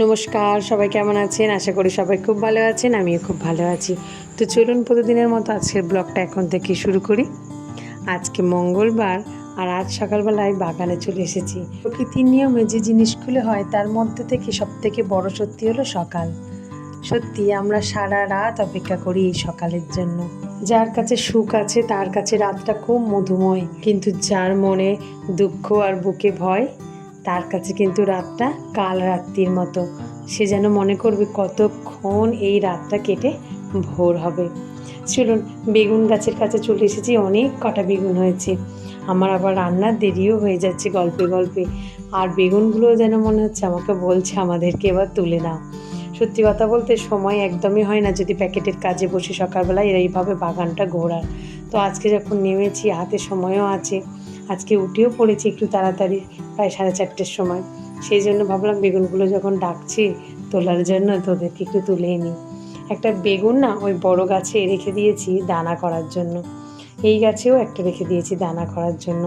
নমস্কার, সবাই কেমন আছেন? আশা করি সবাই খুব ভালো আছেন, আমিও খুব ভালো আছি। তো চলুন প্রতিদিনের মতো আজকের ব্লগটা এখন থেকে শুরু করি। আজকে মঙ্গলবার আর আজ সকালবেলায় বাগানে চলে এসেছি। প্রকৃতির নিয়মে যে জিনিসগুলো হয়, তার মধ্যে থেকে সব থেকে বড় সত্যি হলো সকাল। সত্যি, আমরা সারা রাত অপেক্ষা করি এই সকালের জন্য। যার কাছে সুখ আছে, তার কাছে রাতটা খুব মধুময়। কিন্তু যার মনে দুঃখ আর বুকে ভয় তার কাছে কিন্তু রাতটা কাল রাত্রির মতো। সে যেন মনে করবে কতক্ষণ এই রাতটা কেটে ভোর হবে। চলুন, বেগুন গাছের কাছে চলে এসেছি, অনেক কটা বেগুন হয়েছে। আমার আবার রান্নার দেরিও হয়ে যাচ্ছে গল্পে গল্পে। আর বেগুনগুলো যেন মনে হচ্ছে আমাকে বলছে আমাদেরকে এবার তুলে নাও। সত্যি কথা বলতে সময় একদমই হয় না যদি প্যাকেটের কাজে বসে সকালবেলা এইভাবে বাগানটা ঘোরার। তো আজকে যখন নেমেছি, হাতে সময়ও আছে। আজকে উঠেও পড়েছি একটু তাড়াতাড়ি, প্রায় সাড়ে চারটের সময়। সেই জন্য ভাবলাম বেগুনগুলো যখন ডাকছি তোলার জন্য তোদেরকে একটু তুলেই নিই। একটা বেগুন না ওই বড় গাছে রেখে দিয়েছি দানা করার জন্য। এই গাছেও একটা রেখে দিয়েছি দানা করার জন্য।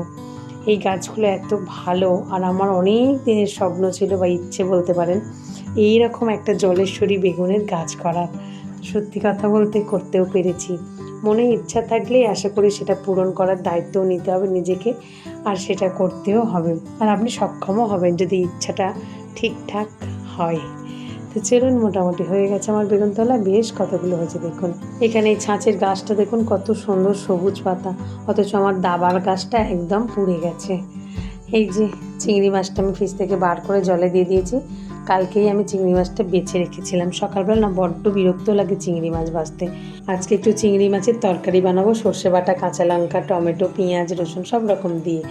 এই গাছগুলো এত ভালো আর আমার অনেক দিনের স্বপ্ন ছিল বা ইচ্ছে বলতে পারেন এই রকম একটা জলেশ্বরী বেগুনের গাছ করার। সত্যি কথা বলতে করতেও পেরেছি। মনে ইচ্ছা থাকলেই আশা করি সেটা পূরণ করার দায়িত্বও নিতে হবে নিজেকে আর সেটা করতেও হবে। আর আপনি সক্ষমও হবেন যদি ইচ্ছাটা ঠিকঠাক হয়। তো চলুন, মোটামুটি হয়ে গেছে আমার বেগুনতলা। বেশ কতগুলো হয়েছে দেখুন। এখানে এই ছাঁচের গাছটা দেখুন কত সুন্দর সবুজ পাতা। অথচ আমার দাবার গাছটা একদম পুড়ে গেছে। এই যে চিংড়ি মাছটা আমি ফ্রিজ থেকে বার করে জলে দিয়ে দিয়েছি। কালকেই আমি চিংড়ি মাছটা বেছে রেখেছিলাম। সকালবেলা না বড্ড বিরক্ত লাগে চিংড়ি মাছ ভাজতে। আজকে একটু চিংড়ি মাছের তরকারি বানাবো, সর্ষে বাটা, কাঁচা লঙ্কা, টমেটো, পেঁয়াজ, রসুন সব রকম দিয়ে।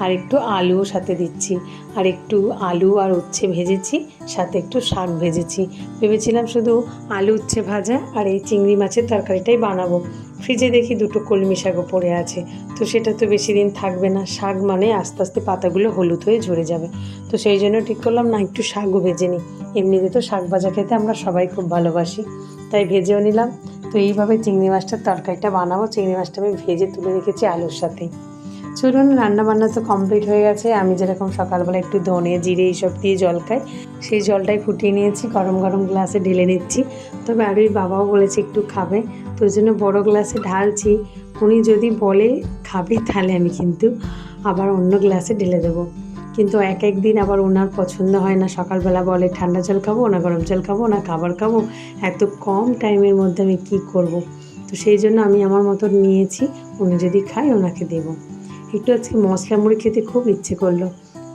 আর একটু আলুও সাথে দিচ্ছি। আর একটু আলু আর উচ্ছে ভেজেছি, সাথে একটু শাক ভেজেছি। ভেবেছিলাম শুধু আলু, উচ্ছে ভাজা আর এই চিংড়ি মাছের তরকারিটাই বানাবো। ফ্রিজে দেখি দুটো কলমি শাকও পড়ে আছে। তো সেটা তো বেশি দিন থাকবে না। শাক মানে আস্তে আস্তে পাতাগুলো হলুদ হয়ে ঝরে যাবে। তো সেই জন্য ঠিক করলাম, না, একটু শাকও ভেজে নিই। এমনিতে তো শাক ভাজা খেতে আমরা সবাই খুব ভালোবাসি। তাই ভেজেও নিলাম। তো এইভাবে চিংড়ি মাছটার তরকারিটা বানাবো। চিংড়ি মাছটা আমি ভেজে তুলে রেখেছি আলুর সাথেই। চলুন রান্না বান্না তো কমপ্লিট হয়ে গেছে। আমি যেরকম সকালবেলা একটু ধনে জিরে এইসব দিয়ে জল খাই, সেই জলটাই ফুটিয়ে নিয়েছি, গরম গরম গ্লাসে ঢেলে নিচ্ছি। তবে আরই বাবাও বলেছে একটু খাবে, তো জন্য বড়ো গ্লাসে ঢালছি। উনি যদি বলে খাবে, তাহলে আমি কিন্তু আবার অন্য গ্লাসে ঢেলে দেবো। কিন্তু এক এক দিন আবার ওনার পছন্দ হয় না। সকালবেলা বলে, ঠান্ডা জল খাব না, গরম জল খাব না, খাবার খাব? এত কম টাইমের মধ্যে আমি কি করব। তো সেই জন্য আমি আমার মতো নিয়েছি। উনি যদি খায়, ওনাকে দেবো। একটু আজকে মশলা মুড়ি খেতে খুব ইচ্ছে করল।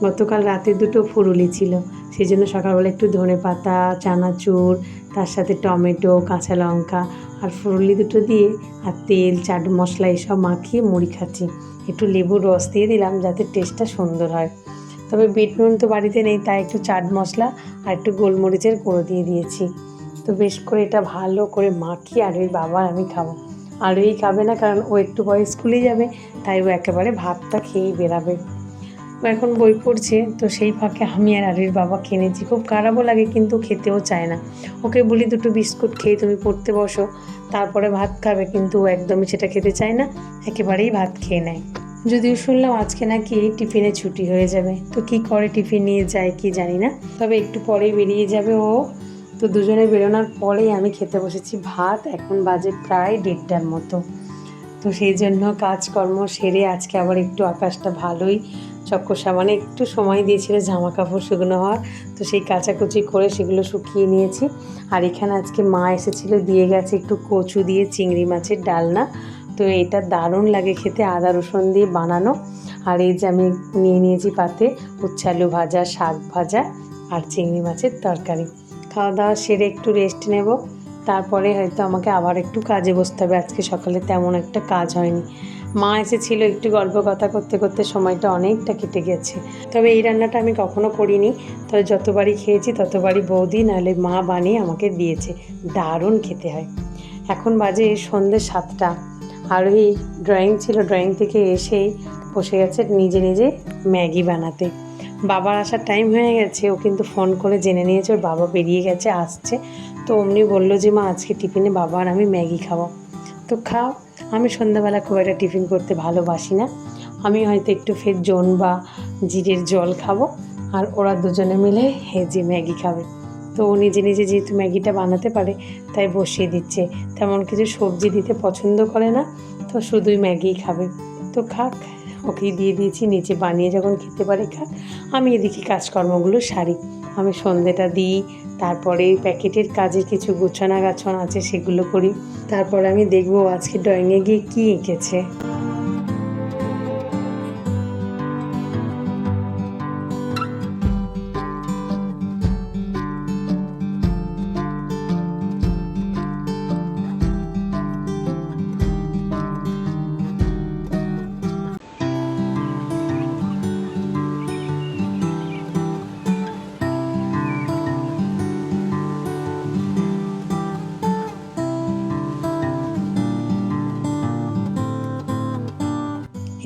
গতকাল রাতে দুটো ফুরুলি ছিল। সেই জন্য সকালবেলা একটু ধনে পাতা, চানাচুর, তার সাথে টমেটো, কাঁচা লঙ্কা আর ফুরুলি দুটো দিয়ে আর তেল, চাট মশলা এসব মাখিয়ে মুড়ি খাচ্ছি। একটু লেবুর রস দিয়ে দিলাম যাতে টেস্টটা সুন্দর হয়। তবে বিট নুন তো বাড়িতে নেই, তাই একটু চাট মশলা আর একটু গোলমরিচের গুঁড়ো দিয়ে দিয়েছি। তো বেশ করে এটা ভালো করে মাখিয়ে আর ওই বাবা আমি খাব। আর ওই খাবে না কারণ ও একটু পরে স্কুলে যাবে, তাই ও একেবারে ভাতটা খেয়েই বেরাবে। ও এখন বই পড়ছে, তো সেই ফাঁকে আমি আর আরির বাবা কিনেছি। খুব খারাপও লাগে, কিন্তু খেতেও চায় না। ওকে বলি, দুটো বিস্কুট খেয়ে তুমি পড়তে বসো। তারপরে ভাত খাবে, কিন্তু ও একদমই সেটা খেতে চায় না, একেবারেই ভাত খেয়ে নেয়। যদিও শুনলাম আজকে নাকি টিফিনে ছুটি হয়ে যাবে। তো কি করে টিফিন নিয়ে যায় কি জানি না। তবে একটু পরেই বেরিয়ে যাবে ও। তো দুজনে বেরোনোর পরেই আমি খেতে বসেছি ভাত, এখন বাজে প্রায় দেড়টার মতো। তো সেই জন্য কাজকর্ম সেরে আজকে আবার একটু আকাশটা ভালোই চক্কসা মানে একটু সময় দিয়েছিল জামা কাপড় শুকনো হওয়ার, তো সেই কাচাকুচি করে সেগুলো শুকিয়ে নিয়েছি। আর এখানে আজকে মা এসেছিল, দিয়ে গেছে একটু কচু দিয়ে চিংড়ি মাছের ডালনা। তো এটা দারুণ লাগে খেতে, আদা রসুন দিয়ে বানানো। আর এই যে আমি নিয়ে নিয়েছি পাতে উচ্ছালু ভাজা, শাক ভাজা আর চিংড়ি মাছের তরকারি। খাওয়া দাওয়া সেরে একটু রেস্ট নেব। তারপরে হয়তো আমাকে আবার একটু কাজে বসতে হবে। আজকে সকালে তেমন একটা কাজ হয়নি। মা এসেছিল একটু গল্প কথা করতে করতে সময়টা অনেকটা কেটে গেছে। তবে এই রান্নাটা আমি কখনো করিনি। তবে যতবারই খেয়েছি ততবারই বৌদি নাহলে মা বানিয়ে আমাকে দিয়েছে। দারুণ খেতে হয়। এখন বাজে সন্ধ্যে সাতটা। আর ওই ড্রয়িং ছিল। ড্রয়িং থেকে এসেই বসে গেছে নিজে নিজে ম্যাগি বানাতে। বাবার আসার টাইম হয়ে গেছে, ও কিন্তু ফোন করে জেনে নিয়েছে, ওর বাবা বেরিয়ে গেছে, আসছে। তো অমনি বলল যে, মা, আজকে টিফিনে বাবা আর আমি ম্যাগি খাব। তো খাও, আমি সন্ধ্যাবেলা খুব একটা টিফিন করতে ভালোবাসি না। আমি হয়তো একটু ফের জোন বা জিরের জল খাব, আর ওরা দুজনে মিলে হেজে ম্যাগি খাবে। তো ও নিজে নিজে যেহেতু ম্যাগিটা বানাতে পারে, তাই বসিয়ে দিচ্ছে। তেমন কিছু সবজি দিতে পছন্দ করে না, তো শুধুই ম্যাগিই খাবে। তো খাক ওকেই দিয়ে দিয়েছি, নিচে বানিয়ে যখন খেতে পারে খাক আমি এদিকে কাজকর্মগুলো সারি। আমি সন্ধেটা দিই, তারপরে প্যাকেটের কাজের কিছু গোছানা গাছন আছে সেগুলো করি। তারপর আমি দেখব আজকে ড্রয়িংয়ে গিয়ে কী এঁকেছে।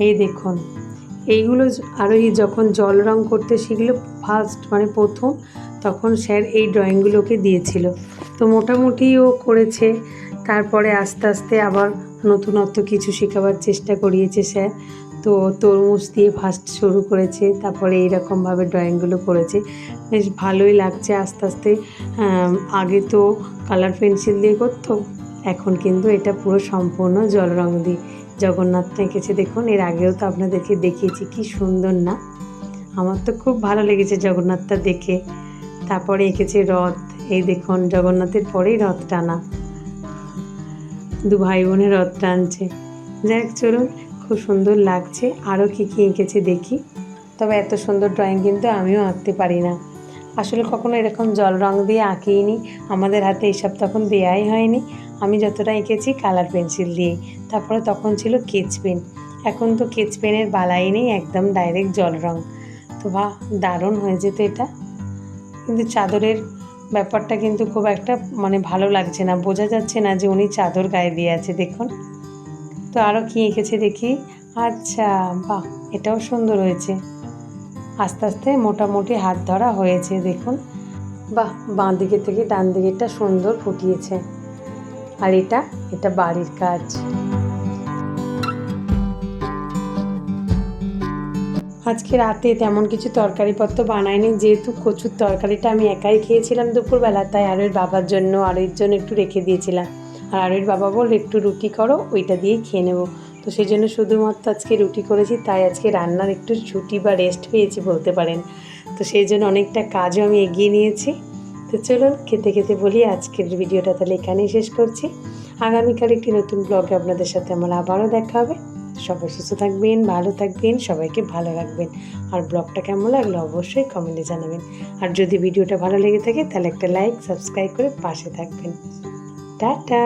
এই দেখুন। এইগুলো আরোহী যখন জল রং করতে শিখলো ফার্স্ট মানে প্রথম, তখন স্যার এই ড্রয়িংগুলোকে দিয়েছিল। তো মোটামুটি ও করেছে। তারপরে আস্তে আস্তে আবার নতুনত্ব কিছু শেখাবার চেষ্টা করিয়েছে স্যার। তো তরমুজ দিয়ে ফার্স্ট শুরু করেছে, তারপরে এইরকমভাবে ড্রয়িংগুলো করেছে। বেশ ভালোই লাগছে আস্তে আস্তে। আগে তো কালার পেন্সিল দিয়ে করতো, এখন কিন্তু এটা পুরো সম্পূর্ণ জল রং দিয়ে জগন্নাথ এঁকেছে দেখুন, এর আগেও তো আপনাদেরকে দেখিয়েছি, কি সুন্দর না? আমার তো খুব ভালো লেগেছে জগন্নাথটা দেখে। তারপরে এঁকেছে রথ। এই দেখুন, জগন্নাথের পরেই রথ টানা। দু ভাই বোনের রথ টানছে। যাক চলুন, খুব সুন্দর লাগছে। আরও কী কী এঁকেছে দেখি। তবে এত সুন্দর ড্রয়িং কিন্তু আমিও আঁকতে পারি না। আসলে কখনো এরকম জল রং দিয়ে আঁকিনি আমাদের হাতে এইসব তখন দেয়াই হয়নি। আমি যতটা এঁকেছি কালার পেন্সিল দিয়েই তারপরে তখন ছিল কেচ পেন। এখন তো কেচ পেনের বালাই নেই, একদম ডাইরেক্ট জল রং। তো বাহ, দারুণ হয়ে তো এটা। কিন্তু চাদরের ব্যাপারটা কিন্তু খুব একটা মানে ভালো লাগছে না। বোঝা যাচ্ছে না যে উনি চাদর গায়ে দিয়ে আছে, দেখুন। তো আরও কী এঁকেছে দেখি। আচ্ছা বাহ, এটাও সুন্দর হয়েছে। আস্তে আস্তে মোটামুটি হাত ধরা হয়েছে, দেখুন। বাহ, বাঁ দিকে থেকে ডান দিকেরটা সুন্দর ফুটিয়েছে। আর এটা এটা বাড়ির কাজ। আজকে রাতে তেমন কিছু তরকারিপত্র বানাইনি, যেহেতু কচুর তরকারিটা আমি একাই খেয়েছিলাম দুপুরবেলা, তাই আরোর বাবার জন্য আরোর জন্য একটু রেখে দিয়েছিলাম। আর আরোর বাবা বল একটু রুটি করো, ওইটা দিয়েই খেয়ে নেব। তো সেই জন্য শুধুমাত্র আজকে রুটি করেছি, তাই আজকে রান্নার একটু ছুটি বা রেস্ট পেয়েছি বলতে পারেন। তো সেই জন্য অনেকটা কাজও আমি এগিয়ে নিয়েছি। তো চলুন খেতে খেতে বলি, আজকের ভিডিওটা তাহলে এখানেই শেষ করছি। আগামীকাল একটি নতুন ব্লগে আপনাদের সাথে আমার আবারও দেখা হবে। সবাই সুস্থ থাকবেন, ভালো থাকবেন, সবাইকে ভালো রাখবেন। আর ব্লগটা কেমন লাগল অবশ্যই কমেন্টে জানাবেন। আর যদি ভিডিওটা ভালো লেগে থাকে তাহলে একটা লাইক সাবস্ক্রাইব করে পাশে থাকবেন। টাটা!